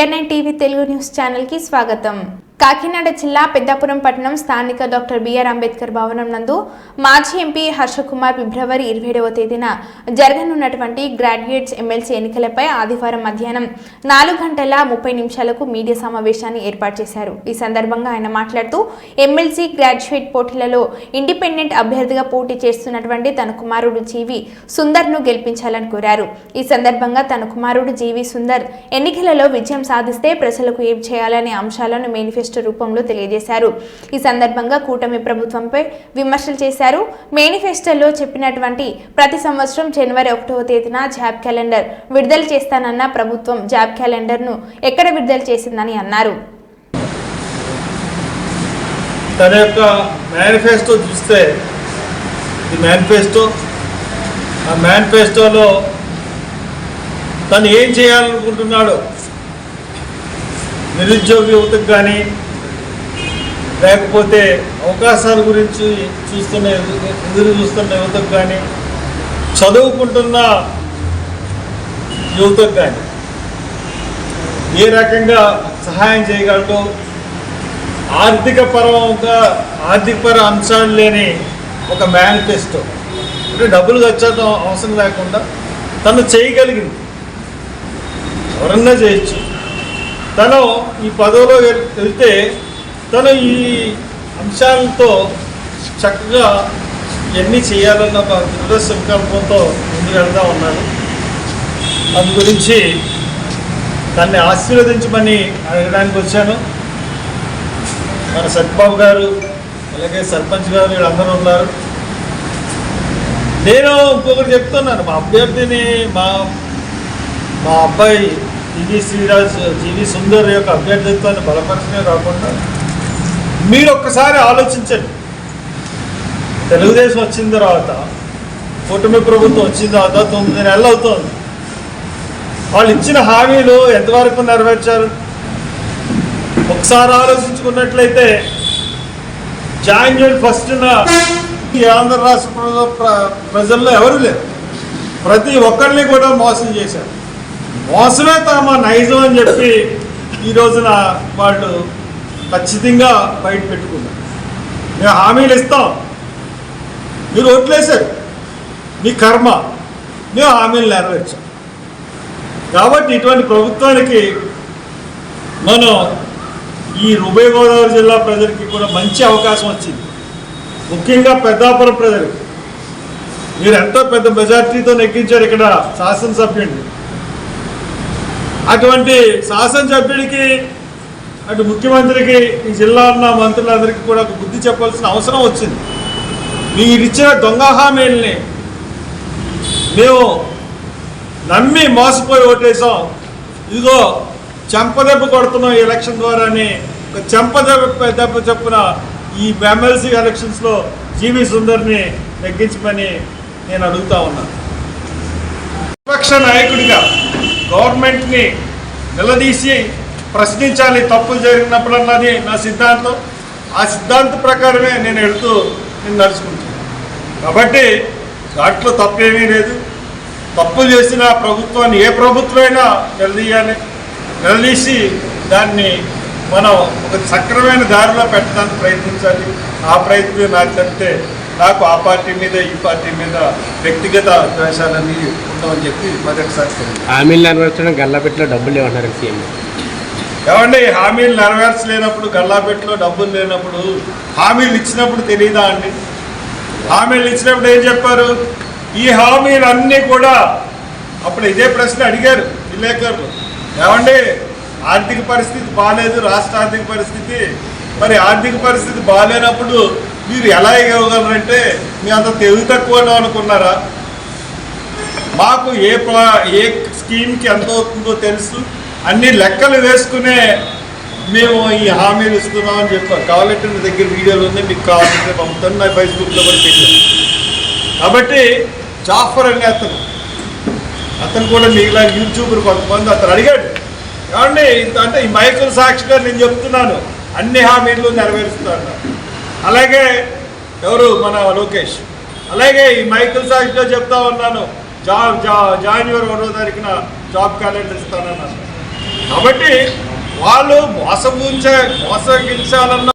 BR TV Telugu news ఛానల్కి స్వాగతం. కాకినాడ జిల్లా పెద్దాపురం పట్టణం స్థానిక డాక్టర్ బిఆర్ అంబేద్కర్ భవనం నందు మాజీ ఎంపీ హర్షకుమార్ ఫిబ్రవరి ఇరవై ఏడవ తేదీన జరగనున్నటువంటి గ్రాడ్యుయేట్స్ ఎమ్మెల్సీ ఎన్నికలపై ఆదివారం మధ్యాహ్నం నాలుగు గంటల ముప్పై నిమిషాలకు మీడియా సమావేశాన్ని ఏర్పాటు చేశారు. ఈ సందర్భంగా ఆయన మాట్లాడుతూ ఎమ్మెల్సీ గ్రాడ్యుయేట్ పోటీలలో ఇండిపెండెంట్ అభ్యర్థిగా పోటీ చేస్తున్నటువంటి తన కుమారుడు జీవి సుందర్ను గెలిపించాలని కోరారు. ఈ సందర్భంగా తన కుమారుడు జీవి సుందర్ ఎన్నికలలో విజయం సాధిస్తే ప్రజలకు ఏం చేయాలనే అంశాలను మేనిఫెస్టో రూపంలో తెలియజేశారు. ఈ సందర్భంగా కూటమి ప్రభుత్వంపై విమర్శలు చేశారు. మేనిఫెస్టోలో చెప్పినటువంటి ప్రతి సంవత్సరం జనవరి ఒకటవ తేదీన జాబ్ క్యాలెండర్ విడుదల చేస్తానన్న ప్రభుత్వం జాబ్ క్యాలెండర్ను ఎక్కడ విడుదల చేసిందని అన్నారు. తన యొక్క మేనిఫెస్టో చూస్తే ఇది మేనిఫెస్టో ఆ మేనిఫెస్టోలో తను ఏం చేయాలనుకుంటున్నాడో నిరుద్యోగ యువతకు కానీ లేకపోతే అవకాశాల గురించి చూస్తున్న ఎదురు చూస్తున్న యువతకు కానీ చదువుకుంటున్న యువతకు కానీ ఏ రకంగా సహాయం చేయగలటో ఆర్థిక పరంగా ఆర్థికపర అంశాలు లేని ఒక మేనిఫెస్టో అంటే డబ్బులు ఖర్చడం అవసరం లేకుండా తను చేయగలిగింది. ఎవరన్నా చేయొచ్చు. తను ఈ పదవిలో వెళ్తే తను ఈ అంశాలతో చక్కగా ఎన్ని చేయాలన్న ఒక దృఢ సంకల్పంతో ముందుకు వెళ్తా ఉన్నాను అందు గురించి దాన్ని ఆశీర్వదించమని అడగడానికి వచ్చాను. మన సత్బాబు గారు అలాగే సర్పంచ్ గారు వీళ్ళందరూ ఉన్నారు. నేను ఇంకొకటి చెప్తున్నాను. మా అభ్యర్థిని మా మా అబ్బాయి జీవి శ్రీరాజ్ జీవి సుందర్ యొక్క అభ్యర్థిత్వాన్ని బలపరచమే కాకుండా మీరు ఒక్కసారి ఆలోచించండి. తెలుగుదేశం వచ్చిన తర్వాత కూటమి ప్రభుత్వం వచ్చిన తర్వాత తొమ్మిది నెలలు అవుతోంది. వాళ్ళు ఇచ్చిన హామీలు ఎంతవరకు నెరవేర్చారు? ఒకసారి ఆలోచించుకున్నట్లయితే జాన్యువరి ఫస్ట్న ఈ ఆంధ్ర రాష్ట్ర ప్రజల్లో ఎవరు లేరు. ప్రతి ఒక్కరిని కూడా మోసం చేశారు. మోసమే తమ నైజం అని చెప్పి ఈ రోజున వాళ్ళు ఖచ్చితంగా బయట పెట్టుకున్నారు మేము హామీలు ఇస్తాం. మీరు ఓట్లేశారు. మీ కర్మ. మేము హామీలు నెరవేర్చాం. కాబట్టి ఇటువంటి ప్రభుత్వానికి మనం ఈ ఉభయ గోదావరి జిల్లా ప్రజలకి కూడా మంచి అవకాశం వచ్చింది. ముఖ్యంగా పెద్దాపురం ప్రజలకు. మీరు ఎంతో పెద్ద మెజార్టీతో నెగ్గించారు ఇక్కడ శాసనసభ్యుడిని. అటువంటి శాసనసభ్యుడికి అటు ముఖ్యమంత్రికి ఈ జిల్లా ఉన్న మంత్రులందరికీ కూడా ఒక బుద్ధి చెప్పాల్సిన అవసరం వచ్చింది. మీరు ఇచ్చిన దొంగ హామీల్ని మేము నమ్మి మోసపోయి ఓటేసాం ఇదిగో చెంపదెబ్బ కొడుతున్నాం ఈ ఎలక్షన్ ద్వారానే. ఒక చెంపదెబ్బ దెబ్బ చొప్పున ఈ ఎమ్మెల్సీ ఎలక్షన్స్లో జీవి సుందర్ని తగ్గించమని నేను అడుగుతా ఉన్నాను విపక్ష నాయకుడిగా గవర్నమెంట్ని నిలదీసి ప్రశ్నించాలి తప్పులు జరిగినప్పుడన్నది నా సిద్ధాంతం. ఆ సిద్ధాంత ప్రకారమే నేను వెళ్తూ నేను నడుచుకుంటాను కాబట్టి దాంట్లో తప్పేమీ లేదు. తప్పులు చేసిన ప్రభుత్వాన్ని ఏ ప్రభుత్వమైనా నిలదీయాలి. నిలదీసి దాన్ని మనం ఒక సక్రమైన దారిలో పెట్టడానికి ప్రయత్నించాలి. ఆ ప్రయత్నం నాకు చెప్తే నాకు ఆ పార్టీ మీద ఈ పార్టీ మీద వ్యక్తిగత ద్వేషాలన్నీ ఉండవని చెప్పి మొదటిసారి హామీలు నెరవేర్చడం గల్లాపెట్టిలో డబ్బులు లేవన్నారు సీఎం. ఏమండి హామీలు నెరవేర్చలేనప్పుడు గల్లాపెట్టులో డబ్బులు లేనప్పుడు హామీలు ఇచ్చినప్పుడు తెలియదా అండి? హామీలు ఇచ్చినప్పుడు ఏం చెప్పారు? ఈ హామీలు అన్నీ కూడా అప్పుడు ఇదే ప్రశ్న అడిగారు విలేకరులు. ఏమండి ఆర్థిక పరిస్థితి బాగాలేదు రాష్ట్ర ఆర్థిక పరిస్థితి. మరి ఆర్థిక పరిస్థితి బాగాలేనప్పుడు మీరు ఎలా ఇవ్వగలరంటే మీ అంత తెలివి తక్కువ అనుకున్నారా? మాకు ఏ ప్రా ఏ స్కీమ్కి ఎంత అవుతుందో తెలుసు. అన్ని లెక్కలు వేసుకునే మేము ఈ హామీలు ఇస్తున్నామని చెప్పారు. కావాలంటే నా దగ్గర వీడియోలు ఉంది మీకు కావాలంటే పంపుతాను. నా ఫేస్బుక్లో కూడా పెట్టాను. కాబట్టి జాఫర్ అనే అతను అతను కూడా మిగిలిన యూట్యూబర్ కొంతమంది అతను అడిగాడు. ఏమండి ఇంత అంటే ఈ మైకుల సాక్షిగా నేను చెప్తున్నాను అన్ని హామీలు నెరవేరుస్తాను అలాగే ఎవరు? మన లోకేష్. అలాగే ఈ మైకుల సాక్షిగా చెప్తా ఉన్నాను జా జా జాన్యువరి ఒకటో తారీఖున జాబ్ క్యాలెండర్ ఇస్తానన్నాను కాబట్టి వాళ్ళు మోసపూంచే మోసగించాలన్న